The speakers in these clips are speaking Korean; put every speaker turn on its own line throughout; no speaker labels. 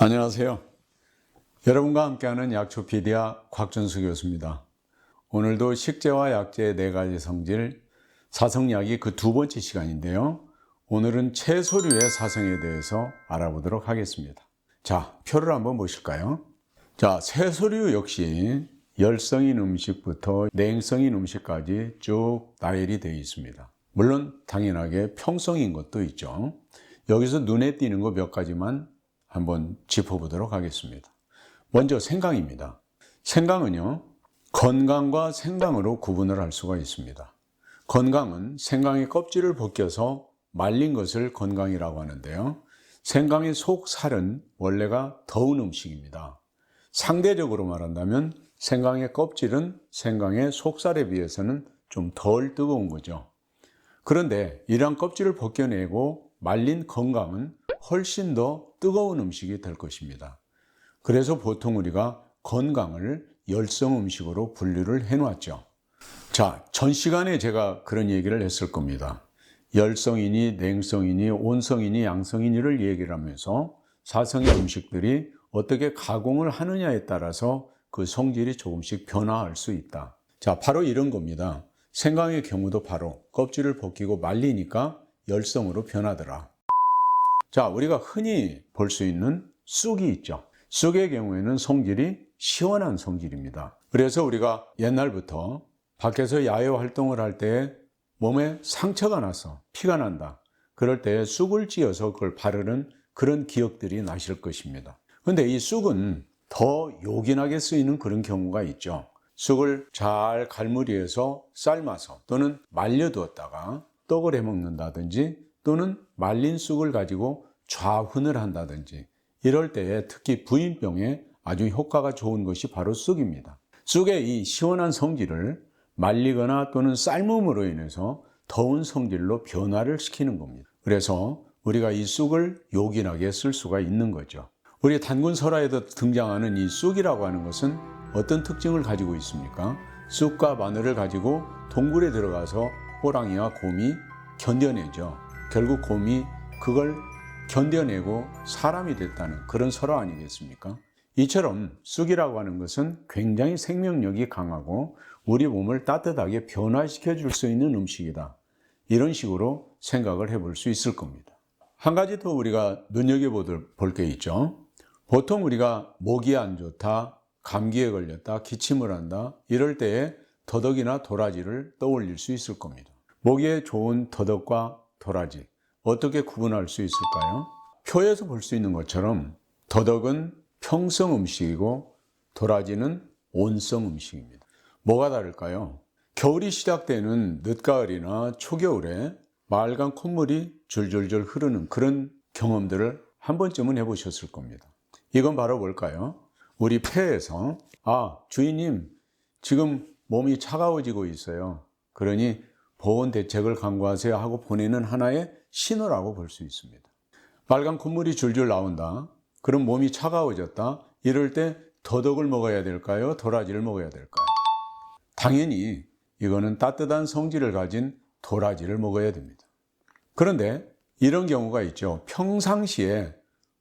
안녕하세요. 여러분과 함께하는 약초피디아 곽준수 교수입니다. 오늘도 식재와 약재의 네 가지 성질, 사성약이 그 두 번째 시간인데요. 오늘은 채소류의 사성에 대해서 알아보도록 하겠습니다. 자, 표를 한번 보실까요? 자, 채소류 역시 열성인 음식부터 냉성인 음식까지 쭉 나열이 되어 있습니다. 물론 당연하게 평성인 것도 있죠. 여기서 눈에 띄는 거 몇 가지만 한번 짚어보도록 하겠습니다. 먼저 생강입니다. 생강은요, 건강과 생강으로 구분을 할 수가 있습니다. 건강은 생강의 껍질을 벗겨서 말린 것을 건강이라고 하는데요. 생강의 속 살은 원래가 더운 음식입니다. 상대적으로 말한다면 생강의 껍질은 생강의 속살에 비해서는 좀 덜 뜨거운 거죠. 그런데 이러한 껍질을 벗겨내고 말린 건강은 훨씬 더 뜨거운 음식이 될 것입니다. 그래서 보통 우리가 건강을 열성 음식으로 분류를 해놓았죠. 자, 전 시간에 제가 그런 얘기를 했을 겁니다. 열성이니 냉성이니 온성이니 양성이니를 얘기를 하면서 사성의 음식들이 어떻게 가공을 하느냐에 따라서 그 성질이 조금씩 변화할 수 있다. 자, 바로 이런 겁니다. 생강의 경우도 바로 껍질을 벗기고 말리니까 열성으로 변하더라. 자, 우리가 흔히 볼 수 있는 쑥이 있죠. 쑥의 경우에는 성질이 시원한 성질입니다. 그래서 우리가 옛날부터 밖에서 야외 활동을 할 때 몸에 상처가 나서 피가 난다. 그럴 때 쑥을 찧어서 그걸 바르는 그런 기억들이 나실 것입니다. 근데 이 쑥은 더 요긴하게 쓰이는 그런 경우가 있죠. 쑥을 잘 갈무리해서 삶아서 또는 말려두었다가 떡을 해 먹는다든지 또는 말린 쑥을 가지고 좌훈을 한다든지 이럴 때에 특히 부인병에 아주 효과가 좋은 것이 바로 쑥입니다. 쑥의 이 시원한 성질을 말리거나 또는 삶음으로 인해서 더운 성질로 변화를 시키는 겁니다. 그래서 우리가 이 쑥을 요긴하게 쓸 수가 있는 거죠. 우리 단군 설화에도 등장하는 이 쑥이라고 하는 것은 어떤 특징을 가지고 있습니까? 쑥과 마늘을 가지고 동굴에 들어가서 호랑이와 곰이 견뎌내죠. 결국 곰이 그걸 견뎌내고 사람이 됐다는 그런 설화 아니겠습니까? 이처럼 쑥이라고 하는 것은 굉장히 생명력이 강하고 우리 몸을 따뜻하게 변화시켜 줄 수 있는 음식이다. 이런 식으로 생각을 해볼 수 있을 겁니다. 한 가지 더 우리가 눈여겨볼 게 있죠. 보통 우리가 목이 안 좋다, 감기에 걸렸다, 기침을 한다, 이럴 때에 더덕이나 도라지를 떠올릴 수 있을 겁니다. 목에 좋은 더덕과 도라지, 어떻게 구분할 수 있을까요? 표에서 볼 수 있는 것처럼 더덕은 평성 음식이고 도라지는 온성 음식입니다. 뭐가 다를까요? 겨울이 시작되는 늦가을이나 초겨울에 맑은 콧물이 줄줄줄 흐르는 그런 경험들을 한 번쯤은 해보셨을 겁니다. 이건 바로 뭘까요? 우리 폐에서 아 주인님 지금 몸이 차가워지고 있어요. 그러니 보온 대책을 강구하세요 하고 보내는 하나의 신호라고 볼 수 있습니다. 빨간 콧물이 줄줄 나온다. 그럼 몸이 차가워졌다. 이럴 때 더덕을 먹어야 될까요? 도라지를 먹어야 될까요? 당연히 이거는 따뜻한 성질을 가진 도라지를 먹어야 됩니다. 그런데 이런 경우가 있죠. 평상시에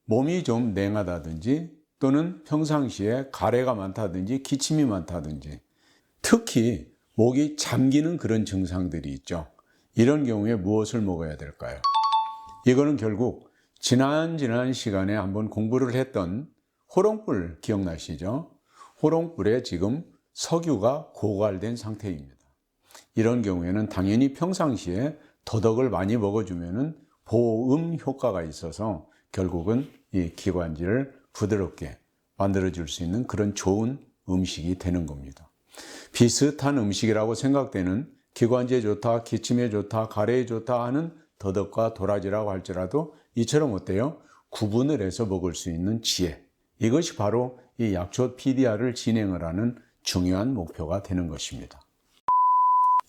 몸이 좀 냉하다든지 또는 평상시에 가래가 많다든지 기침이 많다든지 특히 목이 잠기는 그런 증상들이 있죠. 이런 경우에 무엇을 먹어야 될까요? 이거는 결국 지난 지난 시간에 한번 공부를 했던 호롱불 기억나시죠? 호롱불에 지금 석유가 고갈된 상태입니다. 이런 경우에는 당연히 평상시에 더덕을 많이 먹어주면은 보음 효과가 있어서 결국은 이 기관지를 부드럽게 만들어줄 수 있는 그런 좋은 음식이 되는 겁니다. 비슷한 음식이라고 생각되는 기관지에 좋다, 기침에 좋다, 가래에 좋다 하는 더덕과 도라지라고 할지라도 이처럼 어때요? 구분을 해서 먹을 수 있는 지혜. 이것이 바로 이 약초 PDR을 진행을 하는 중요한 목표가 되는 것입니다.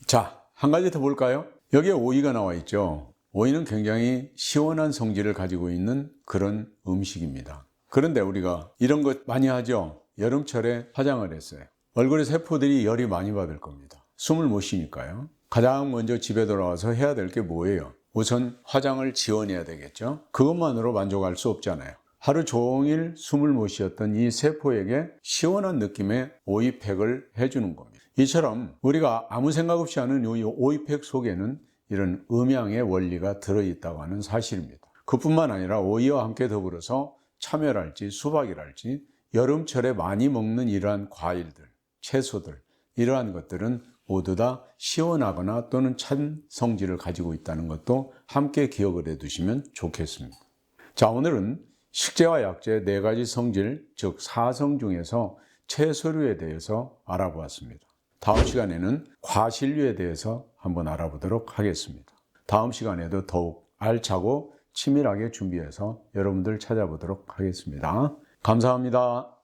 자, 한 가지 더 볼까요? 여기에 오이가 나와 있죠. 오이는 굉장히 시원한 성질을 가지고 있는 그런 음식입니다. 그런데 우리가 이런 것 많이 하죠. 여름철에 화장을 했어요. 얼굴에 세포들이 열이 많이 받을 겁니다. 숨을 못 쉬니까요. 가장 먼저 집에 돌아와서 해야 될 게 뭐예요? 우선 화장을 지원해야 되겠죠. 그것만으로 만족할 수 없잖아요. 하루 종일 숨을 못 쉬었던 이 세포에게 시원한 느낌의 오이팩을 해주는 겁니다. 이처럼 우리가 아무 생각 없이 하는 이 오이팩 속에는 이런 음양의 원리가 들어있다고 하는 사실입니다. 그뿐만 아니라 오이와 함께 더불어서 참외랄지 수박이랄지 여름철에 많이 먹는 이러한 과일들, 채소들 이러한 것들은 모두 다 시원하거나 또는 찬 성질을 가지고 있다는 것도 함께 기억을 해 두시면 좋겠습니다. 자, 오늘은 식재와 약재 네 가지 성질, 즉 사성 중에서 채소류에 대해서 알아보았습니다. 다음 시간에는 과실류에 대해서 한번 알아보도록 하겠습니다. 다음 시간에도 더욱 알차고 치밀하게 준비해서 여러분들 찾아보도록 하겠습니다. 감사합니다.